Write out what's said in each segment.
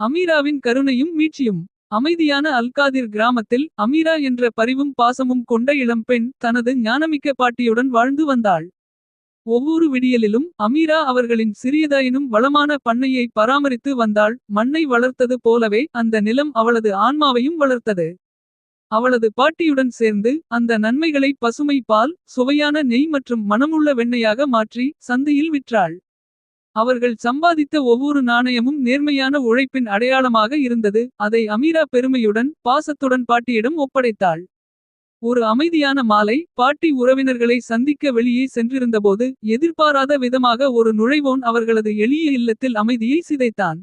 அமீராவின் கருணையும் மீட்சியும். அமைதியான அல்காதிர் கிராமத்தில் அமீரா என்ற பரிவும் பாசமும் கொண்ட இளம்பெண் தனது ஞானமிக்க பாட்டியுடன் வாழ்ந்து வந்தாள். ஒவ்வொரு விடியலிலும் அமீரா அவர்களின் சிறியதாயினும் வளமான பண்ணையை பராமரித்து வந்தாள். மண்ணை வளர்த்தது போலவே அந்த நிலம் அவளது ஆன்மாவையும் வளர்த்தது. அவளது பாட்டியுடன் சேர்ந்து அந்த நன்மைகளை பசுமை பால். சுவையான நெய் மற்றும் மணமுள்ள வெண்ணையாக மாற்றி சந்தையில் விற்றாள். அவர்கள் சம்பாதித்த ஒவ்வொரு நாணயமும் நேர்மையான உழைப்பின் அடையாளமாக இருந்தது. அதை அமீரா பெருமையுடன் பாசத்துடன் பாட்டியிடம் ஒப்படைத்தாள். ஒரு அமைதியான மாலை பாட்டி உறவினர்களை சந்திக்க வெளியே சென்றிருந்தபோது. எதிர்பாராத விதமாக ஒரு நுழைவோன் அவர்களது எளிய இல்லத்தில் அமைதியை சிதைத்தான்.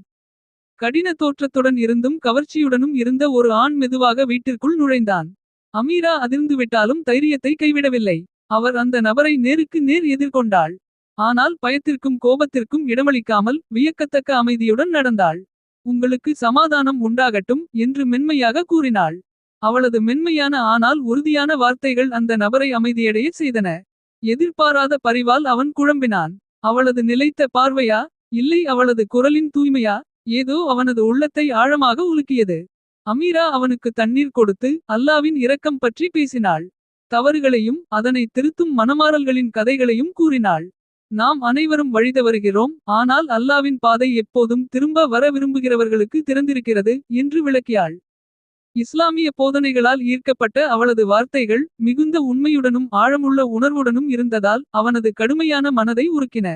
கடின தோற்றத்துடன் இருந்தும் கவர்ச்சியுடனும் இருந்த ஒரு ஆண் மெதுவாக வீட்டிற்குள் நுழைந்தான். அமீரா அதிர்ந்துவிட்டாலும் தைரியத்தை கைவிடவில்லை. அவர் அந்த நபரை நேருக்கு நேர் எதிர்கொண்டாள். ஆனால் பயத்திற்கும் கோபத்திற்கும் இடமளிக்காமல் வியக்கத்தக்க அமைதியுடன் நடந்தாள். உங்களுக்கு சமாதானம் உண்டாகட்டும் என்று மென்மையாக கூறினாள். அவளது மென்மையான ஆனால் உறுதியான வார்த்தைகள் அந்த நபரை அமைதியடைய செய்தன. எதிர்பாராத பரிவால் அவன் குழம்பினான். அவளது நிலைத்த பார்வையா இல்லை அவளது குரலின் தூய்மையா. ஏதோ அவனது உள்ளத்தை ஆழமாக உலுக்கியது. அமீரா அவனுக்கு தண்ணீர் கொடுத்து அல்லாவின் இரக்கம் பற்றி பேசினாள். தவறுகளையும் அதனை திருத்தும் மனமாறல்களின் கதைகளையும் கூறினாள். நாம் அனைவரும் வழிதவறுகிறோம் ஆனால் அல்லாவின் பாதை எப்போதும் திரும்ப வர விரும்புகிறவர்களுக்கு திறந்திருக்கிறது என்று விளக்கியாள். இஸ்லாமிய போதனைகளால் ஈர்க்கப்பட்ட அவளது வார்த்தைகள் மிகுந்த உண்மையுடனும் ஆழமுள்ள உணர்வுடனும் இருந்ததால் அவனது கடுமையான மனதை உருக்கின.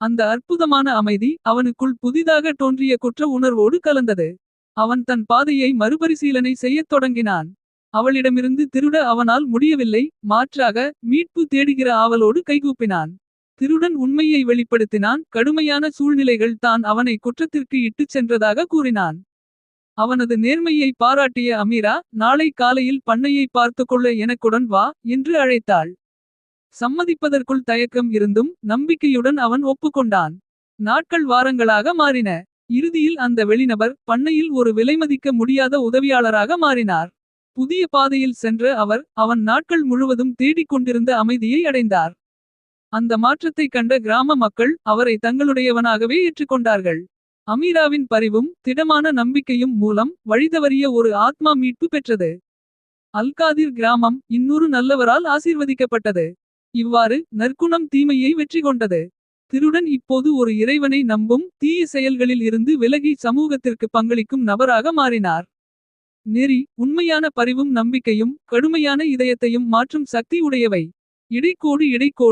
அந்த அற்புதமான அமைதி அவனுக்குள் புதிதாக தோன்றிய குற்ற உணர்வோடு கலந்தது. அவன் தன் பாதையை மறுபரிசீலனை செய்யத் தொடங்கினான். அவளிடமிருந்து திருட அவனால் முடியவில்லை மாற்றாக மீட்பு தேடுகிற ஆவலோடு கைகூப்பினான். திருடன் உண்மையை வெளிப்படுத்தினான் கடுமையான சூழ்நிலைகள் தான் அவனை குற்றத்திற்கு இட்டுச் சென்றதாக கூறினான். அவனது நேர்மையை பாராட்டிய அமீரா நாளை காலையில் பண்ணையை பார்த்துக்கொள்ள எனக்குடன் வா என்று அழைத்தாள். சம்மதிப்பதற்குள் தயக்கம் இருந்தும் நம்பிக்கையுடன் அவன் ஒப்புக்கொண்டான். நாட்கள் வாரங்களாக மாறின. இறுதியில் அந்த வெளிநபர் பண்ணையில் ஒரு விலைமதிக்க முடியாத உதவியாளராக மாறினார். புதிய பாதையில் சென்ற அவர் அவன் நாட்கள் முழுவதும் தேடிக் கொண்டிருந்த அமைதியை அடைந்தார். அந்த மாற்றத்தை கண்ட கிராம மக்கள் அவரை தங்களுடையவனாகவே ஏற்றுக்கொண்டார்கள். அமீராவின் பரிவும் திடமான நம்பிக்கையும் மூலம் வழிதவறிய ஒரு ஆத்மா மீட்பு பெற்றது. அல்காதிர் கிராமம் இன்னொரு நல்லவரால் ஆசீர்வதிக்கப்பட்டது. இவ்வாறு நற்குணம் தீமையை வெற்றி கொண்டது. திருடன் இப்போது ஒரு இறைவனை நம்பும் தீய செயல்களில் இருந்து விலகி சமூகத்திற்கு பங்களிக்கும் நபராக மாறினார். நெறி உண்மையான பரிவும் நம்பிக்கையும் கடுமையான இதயத்தையும் மாற்றும் சக்தி உடையவை. இடைக்கோடு இடைக்கோடு